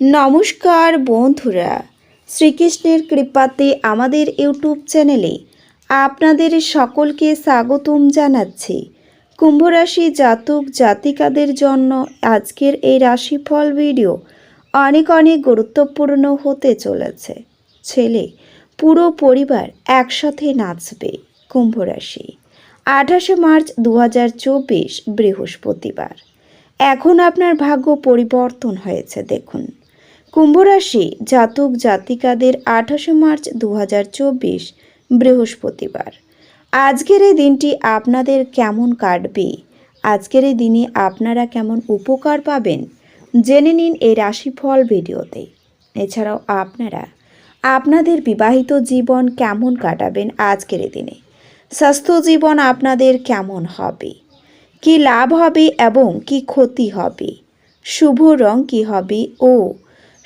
নমস্কার বন্ধুরা, শ্রীকৃষ্ণের কৃপাতে আমাদের ইউটিউব চ্যানেলে আপনাদের সকলকে স্বাগতম জানাচ্ছি। কুম্ভরাশি জাতক জাতিকাদের জন্য আজকের এই রাশিফল ভিডিও অনেক অনেক গুরুত্বপূর্ণ হতে চলেছে। ছেলে, পুরো পরিবার একসাথে নাচবে কুম্ভরাশি। আঠাশে মার্চ দু হাজার চব্বিশ বৃহস্পতিবার। এখন আপনার ভাগ্য পরিবর্তন হয়েছে, দেখুন। কুম্ভরাশি জাতক জাতিকাদের আঠাশে মার্চ দু হাজার চব্বিশ, বৃহস্পতিবার। আজকের এই দিনটি আপনাদের কেমন কাটবে? আজকের এই দিনে আপনারা কেমন উপকার পাবেন? জেনে নিন এই রাশিফল ভিডিওতে। এছাড়াও আপনারা আপনাদের বিবাহিত জীবন কেমন কাটাবেন আজকের এই দিনে? স্বাস্থ্য জীবন আপনাদের কেমন হবে? কি লাভ হবে এবং কি ক্ষতি হবে? শুভ রং কি হবে ও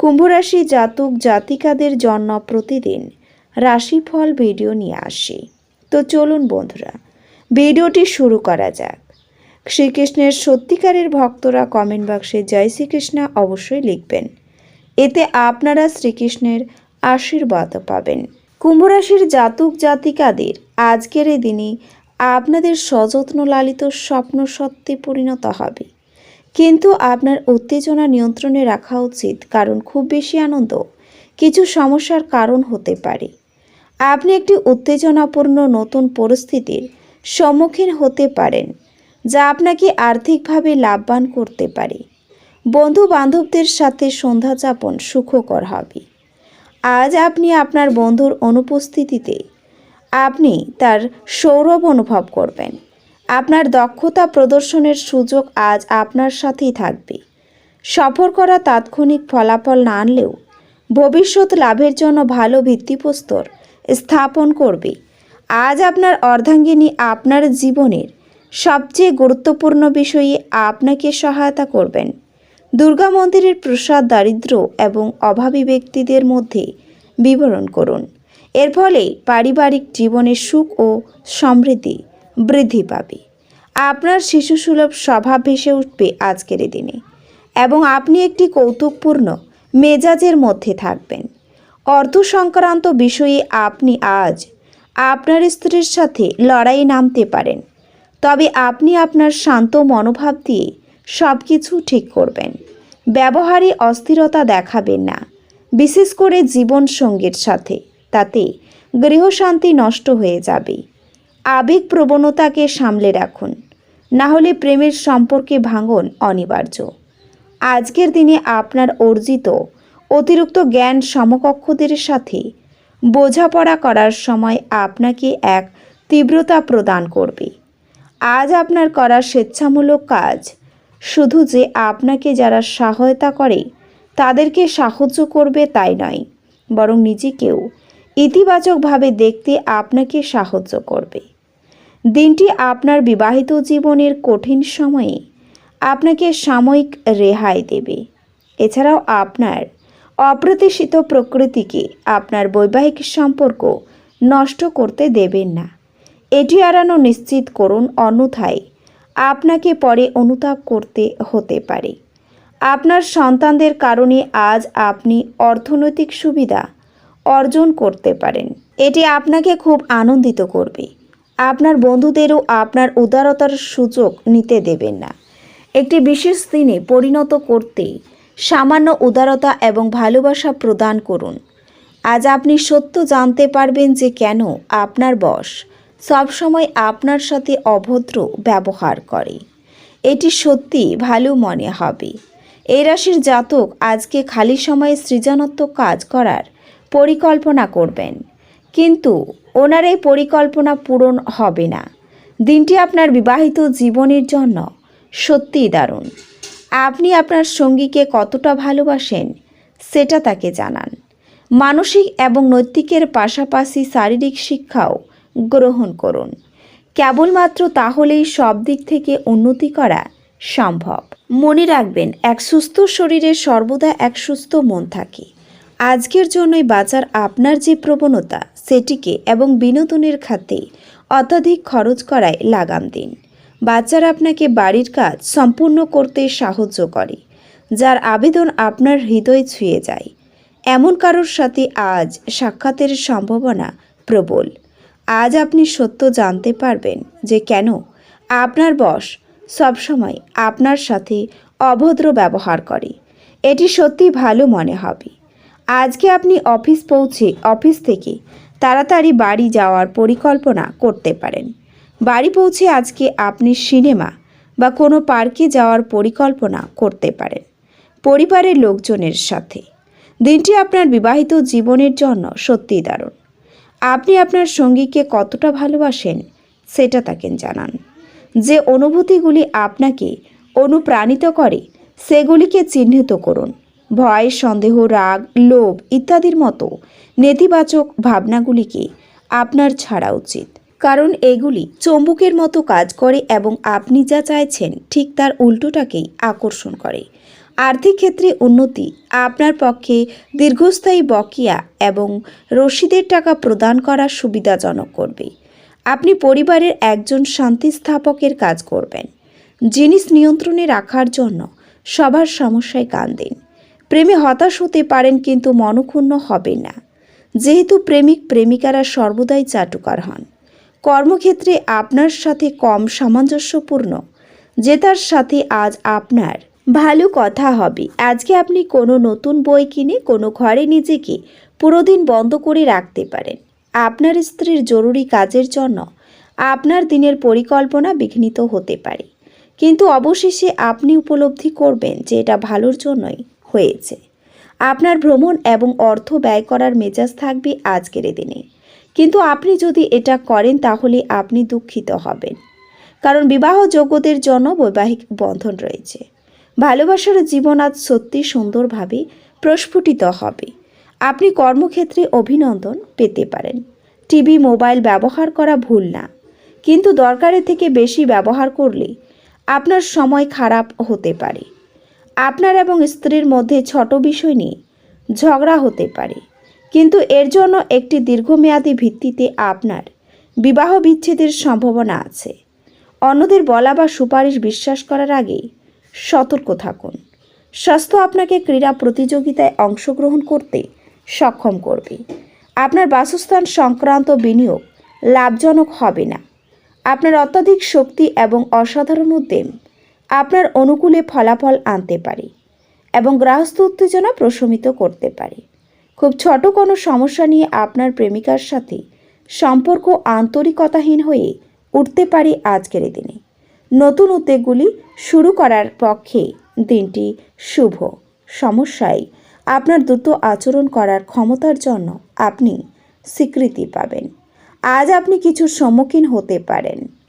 কুম্ভরাশি জাতক জাতিকাদের জন্য প্রতিদিন রাশিফল ভিডিও নিয়ে আসি। তো চলুন বন্ধুরা, ভিডিওটি শুরু করা যাক। শ্রীকৃষ্ণের সত্যিকারের ভক্তরা কমেন্ট বক্সে জয় শ্রীকৃষ্ণ অবশ্যই লিখবেন। এতে আপনারা শ্রীকৃষ্ণের আশীর্বাদ পাবেন। কুম্ভরাশির জাতক জাতিকাদের আজকের এই দিনে আপনাদের সযত্ন লালিত স্বপ্ন সত্যি পরিণত হবে। কিন্তু আপনার উত্তেজনা নিয়ন্ত্রণে রাখা উচিত, কারণ খুব বেশি আনন্দ কিছু সমস্যার কারণ হতে পারে। আপনি একটি উত্তেজনাপূর্ণ নতুন পরিস্থিতির সম্মুখীন হতে পারেন, যা আপনাকে আর্থিকভাবে লাভবান করতে পারে। বন্ধু বান্ধবদের সাথে সন্ধ্যা যাপন সুখকর হবে। আজ আপনি আপনার বন্ধুর অনুপস্থিতিতে আপনি তার সৌরভ অনুভব করবেন। আপনার দক্ষতা প্রদর্শনের সুযোগ আজ আপনার সাথেই থাকবে। সফর করা তাৎক্ষণিক ফলাফল না আনলেও ভবিষ্যৎ লাভের জন্য ভালো ভিত্তিপ্রস্তর স্থাপন করবে। আজ আপনার অর্ধাঙ্গিনী আপনার জীবনের সবচেয়ে গুরুত্বপূর্ণ বিষয়ে আপনাকে সহায়তা করবেন। দুর্গা মন্দিরের প্রসাদ দারিদ্র এবং অভাবী ব্যক্তিদের মধ্যে বিবরণ করুন। এর ফলে পারিবারিক জীবনে সুখ ও সমৃদ্ধি বৃদ্ধি পাবে। আপনার শিশুসুলভ স্বভাব ভেসে উঠবে আজকের দিনে এবং আপনি একটি কৌতুকপূর্ণ মেজাজের মধ্যে থাকবেন। অর্থ সংক্রান্ত বিষয়ে আপনি আজ আপনার স্ত্রীর সাথে লড়াই নামতে পারেন। তবে আপনি আপনার শান্ত মনোভাব দিয়ে সব কিছু ঠিক করবেন। ব্যবহারে অস্থিরতা দেখাবেন না। বিশেষ করে জীবন সঙ্গীর সাথে, তাতে গৃহশান্তি নষ্ট হয়ে যাবে। আবেগ প্রবণতাকে সামলে রাখুন। না হলে প্রেমের সম্পর্কে ভাঙন অনিবার্য। আজকের দিনে আপনার অর্জিত অতিরিক্ত জ্ঞান সমকক্ষদের সাথে বোঝাপড়া করার সময় আপনাকে এক তীব্রতা প্রদান করবে। আজ আপনার করা স্বেচ্ছামূলক কাজ, শুধু যে আপনাকে যারা সহায়তা করে, তাদেরকে সাহায্য করবে তাই নয়, বরং নিজেকেও ইতিবাচকভাবে দেখতে আপনাকে সাহায্য করবে। দিনটি আপনার বিবাহিত জীবনের কঠিন সময়ে আপনাকে সাময়িক রেহাই দেবে। এছাড়াও আপনার অপ্রত্যাশিত প্রকৃতিকে আপনার বৈবাহিক সম্পর্ক নষ্ট করতে দেবেন না। এটি এড়ানো নিশ্চিত করুন, অন্যথায় আপনাকে পরে অনুতাপ করতে হতে পারে। আপনার সন্তানদের কারণে আজ আপনি অর্থনৈতিক সুবিধা অর্জন করতে পারেন। এটি আপনাকে খুব আনন্দিত করবে। আপনার বন্ধুদেরও আপনার উদারতার সুযোগ নিতে দেবেন না। একটি বিশেষ দিনে পরিণত করতে সামান্য উদারতা এবং ভালোবাসা প্রদান করুন। আজ আপনি সত্য জানতে পারবেন যে কেন আপনার বস সবসময় আপনার সাথে অভদ্র ব্যবহার করে। এটি সত্যি ভালো মনে হবে। এই রাশির জাতক আজকে খালি সময়ে সৃজনাত্মক কাজ করার পরিকল্পনা করবেন। কিন্তু ওনার এই পরিকল্পনা পূরণ হবে না। দিনটি আপনার বিবাহিত জীবনের জন্য সত্যিই দারুণ। আপনি আপনার সঙ্গীকে কতটা ভালোবাসেন সেটা তাকে জানান। মানসিক এবং নৈতিকের পাশাপাশি শারীরিক শিক্ষাও গ্রহণ করুন। কেবলমাত্র তাহলেই সব দিক থেকে উন্নতি করা সম্ভব। মনে রাখবেন, এক সুস্থ শরীরে সর্বদা এক সুস্থ মন থাকে। আজকের জন্যই বাজার আপনার যে প্রবণতা, সেটিকে এবং বিনোদনের খাতে অত্যাধিক খরচ করায় লাগাম দিন। বাচ্চারা আপনাকে বাড়ির কাজ সম্পূর্ণ করতে সাহায্য করে, যার আবেদন আপনার হৃদয় ছুঁয়ে যায়। এমন কারোর সাথে আজ সাক্ষাতের সম্ভাবনা প্রবল। আজ আপনি সত্য জানতে পারবেন যে কেন আপনার বস সবসময় আপনার সাথে অভদ্র ব্যবহার করে। এটি সত্যি ভালো মনে হবে। আজকে আপনি অফিস পৌঁছে অফিস থেকে তাড়াতাড়ি বাড়ি যাওয়ার পরিকল্পনা করতে পারেন। বাড়ি পৌঁছে আজকে আপনি সিনেমা বা কোনো পার্কে যাওয়ার পরিকল্পনা করতে পারেন পরিবারের লোকজনের সাথে। দিনটি আপনার বিবাহিত জীবনের জন্য সত্যিই দারুণ। আপনি আপনার সঙ্গীকে কতটা ভালোবাসেন সেটা তাকে জানান। যে অনুভূতিগুলি আপনাকে অনুপ্রাণিত করে সেগুলিকে চিহ্নিত করুন। ভয়, সন্দেহ, রাগ, লোভ ইত্যাদির মতো নেতিবাচক ভাবনাগুলিকে আপনার ছাড়া উচিত। কারণ এগুলি চম্বুকের মতো কাজ করে এবং আপনি যা চাইছেন ঠিক তার উল্টোটাকেই আকর্ষণ করে। আর্থিক ক্ষেত্রে উন্নতি আপনার পক্ষে দীর্ঘস্থায়ী বকেয়া এবং রসিদের টাকা প্রদান করা সুবিধাজনক করবে। আপনি পরিবারের একজন শান্তি স্থাপকের কাজ করবেন। জিনিস নিয়ন্ত্রণে রাখার জন্য সবার সমস্যায় কান দিন। প্রেমে হতাশ হতে পারেন কিন্তু মনক্ষুণ্ণ হবে না। যেহেতু প্রেমিক প্রেমিকারা সর্বদাই চাটুকার হন। কর্মক্ষেত্রে আপনার সাথে কম সামঞ্জস্যপূর্ণ। যে তার সাথে আজ আপনার ভালো কথা হবে। আজকে আপনি কোনো নতুন বই কিনে কোনো ঘরে নিজেকে পুরো দিন বন্ধ করে রাখতে পারেন। আপনার স্ত্রীর জরুরি কাজের জন্য আপনার দিনের পরিকল্পনা বিঘ্নিত হতে পারে। কিন্তু অবশেষে আপনি উপলব্ধি করবেন যে এটা ভালোর জন্যই হয়েছে। আপনার ভ্রমণ এবং অর্থ ব্যয় করার মেজাজ থাকবে আজকের দিনে। কিন্তু আপনি যদি এটা করেন তাহলে আপনি দুঃখিত হবেন। কারণ বিবাহ যোগ্যদের জন্য বৈবাহিক বন্ধন রয়েছে। ভালোবাসার জীবন আজ সত্যি সুন্দরভাবে প্রস্ফুটিত হবে। আপনি কর্মক্ষেত্রে অভিনন্দন পেতে পারেন। টিভি, মোবাইল ব্যবহার করা ভুল না। কিন্তু দরকারের থেকে বেশি ব্যবহার করলে আপনার সময় খারাপ হতে পারে। আপনার এবং স্ত্রীর মধ্যে ছোট বিষয় নিয়ে ঝগড়া হতে পারে। কিন্তু এর জন্য একটি দীর্ঘমেয়াদী ভিত্তিতে আপনার বিবাহ বিচ্ছেদের সম্ভাবনা আছে। অন্যদের বলা বা সুপারিশ বিশ্বাস করার আগেই সতর্ক থাকুন। স্বাস্থ্য আপনাকে ক্রীড়া প্রতিযোগিতায় অংশগ্রহণ করতে সক্ষম করবে। আপনার বাসস্থান সংক্রান্ত বিনিয়োগ লাভজনক হবে না। আপনার অত্যাধিক শক্তি এবং অসাধারণ উদ্যম আপনার অনুকূলে ফলাফল আনতে পারে এবং গ্রাহস্থ উত্তেজনা প্রশমিত করতে পারে। খুব ছোট কোনো সমস্যা নিয়ে আপনার প্রেমিকার সাথে সম্পর্ক আন্তরিকতাহীন হয়ে উঠতে পারে আজকের দিনে। নতুন উদ্যোগগুলি শুরু করার পক্ষে দিনটি শুভ। সমস্যায় আপনার দ্রুত আচরণ করার ক্ষমতার জন্য আপনি স্বীকৃতি পাবেন। আজ আপনি কিছুর সম্মুখীন হতে পারেন।